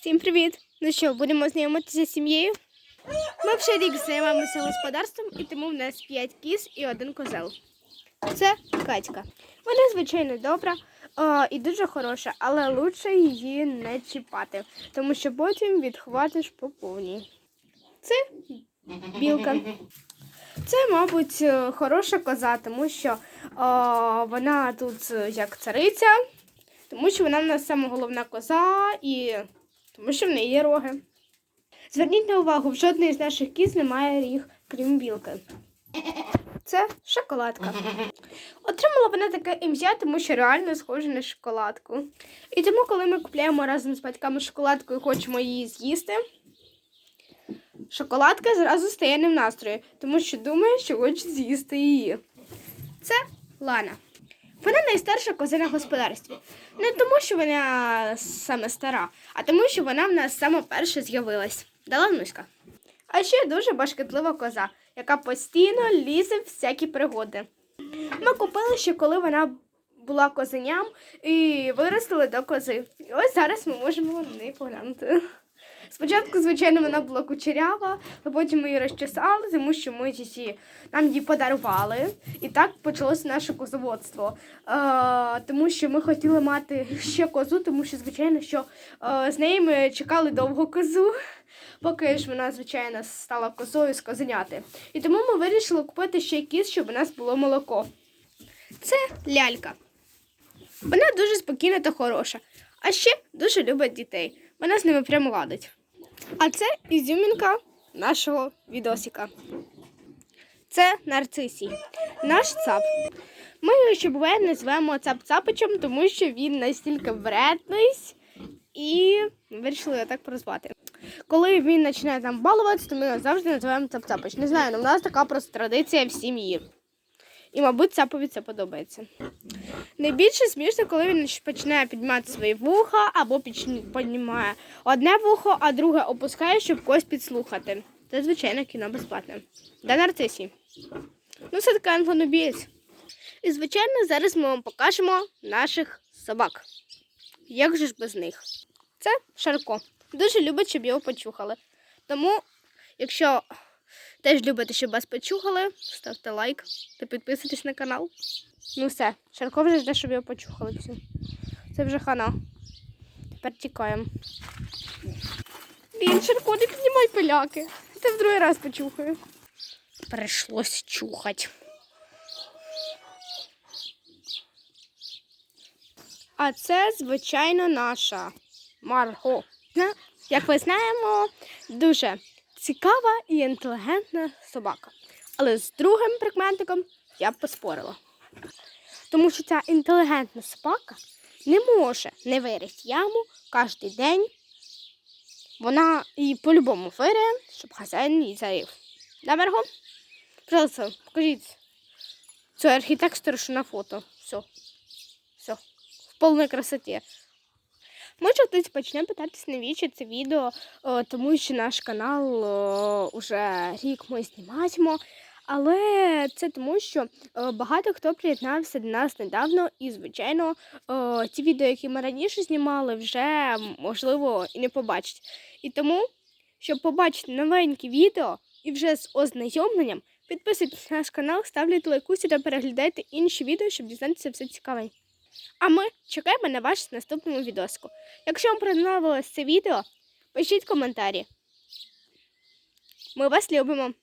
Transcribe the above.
Всім привіт! Ну що, будемо знайомитися з сім'єю? Ми вже рік займаємося господарством, і тому в нас 5 кіз і один козел. Це Катька. Вона, звичайно, добра о, і дуже хороша, але лучше її не чіпати, тому що потім відхватиш по повній. Це білка. Це, мабуть, хороша коза, тому що о, вона тут як цариця, тому що вона в нас саме головна коза і тому що в неї є роги. Зверніть на увагу, в жодної з наших кіз немає ріг, крім білки. Це шоколадка. Отримала вона таке ім'я, тому що реально схоже на шоколадку. І тому, коли ми купляємо разом з батьками шоколадку і хочемо її з'їсти, шоколадка зразу стає не в настрої, тому що думає, що хоче з'їсти її. Це Лана. Вона найстарша коза на господарстві. Не тому, що вона саме стара, а тому, що вона в нас саме перша з'явилась. Дала нуська. А ще дуже башкетлива коза, яка постійно лізе в всякі пригоди. Ми купили ще, коли вона була козеням і виростили до кози. І ось зараз ми можемо на неї поглянути. Спочатку, звичайно, вона була кучерява, а потім ми її розчесали, тому що ми її, нам її подарували. І так почалося наше козоводство. Е, тому що ми хотіли мати ще козу, тому що, звичайно, що е, з нею ми чекали довго козу, поки ж вона, звичайно, стала козою з козеняти. І тому ми вирішили купити ще кіз, щоб у нас було молоко. Це лялька. Вона дуже спокійна та хороша, а ще дуже любить дітей. Вона з ними прямо ладить. А це ізюмінка нашого відосика. Це нарцисій, наш цап. Ми його ще буває називаємо цап-цапичем, тому що він настільки вредний і вирішили його так прозвати. Коли він починає там балуватися, то ми його завжди називаємо цап-цапич. Не знаю, але в нас така просто традиція в сім'ї. І, мабуть, цапові це подобається. Найбільше смішно, коли він починає піднімати свої вуха або піднімає одне вухо, а друге опускає, щоб когось підслухати. Це, звичайно, кіно безплатне. Для нарцисі. Ну, це така інфонобієць. І, звичайно, зараз ми вам покажемо наших собак. Як же ж без них? Це Шарко. Дуже любить, щоб його почухали. Тому, якщо теж любите, щоб вас почухали, ставте лайк та підписуйтесь на канал. Ну все, Шарко вже жде, щоб його почухали всю. Це вже хана. Тепер тікаємо. Блін, Шарко, не піднімай пиляки. Ти в другий раз почухаю. Прийшлось чухати. А це, звичайно, наша Марго. Як ви знаємо, дуже цікава і інтелігентна собака. Але з другим прикметиком я б поспорила. Тому що ця інтелігентна собака не може не вирити яму кожен день. Вона її по-любому вире, щоб хазяїн її зарив. Да, Марго? Пожалуйста, покажіть цю архітектору, що на фото. Все. Все. В повній красоті. Може, хтось почне питатись, навіщо це відео, о, тому що наш канал о, уже рік ми знімаємо. Але це тому, що о, багато хто приєднався до нас недавно, і, звичайно, ті відео, які ми раніше знімали, вже можливо і не побачать. І тому, щоб побачити новенькі відео і вже з ознайомленням, підписуйтесь на наш канал, ставте лайкусі та переглядайте інші відео, щоб дізнатися все цікаве. А ми чекаємо на ваш наступному відоску. Якщо вам подобалось це відео, пишіть коментарі. Ми вас любимо.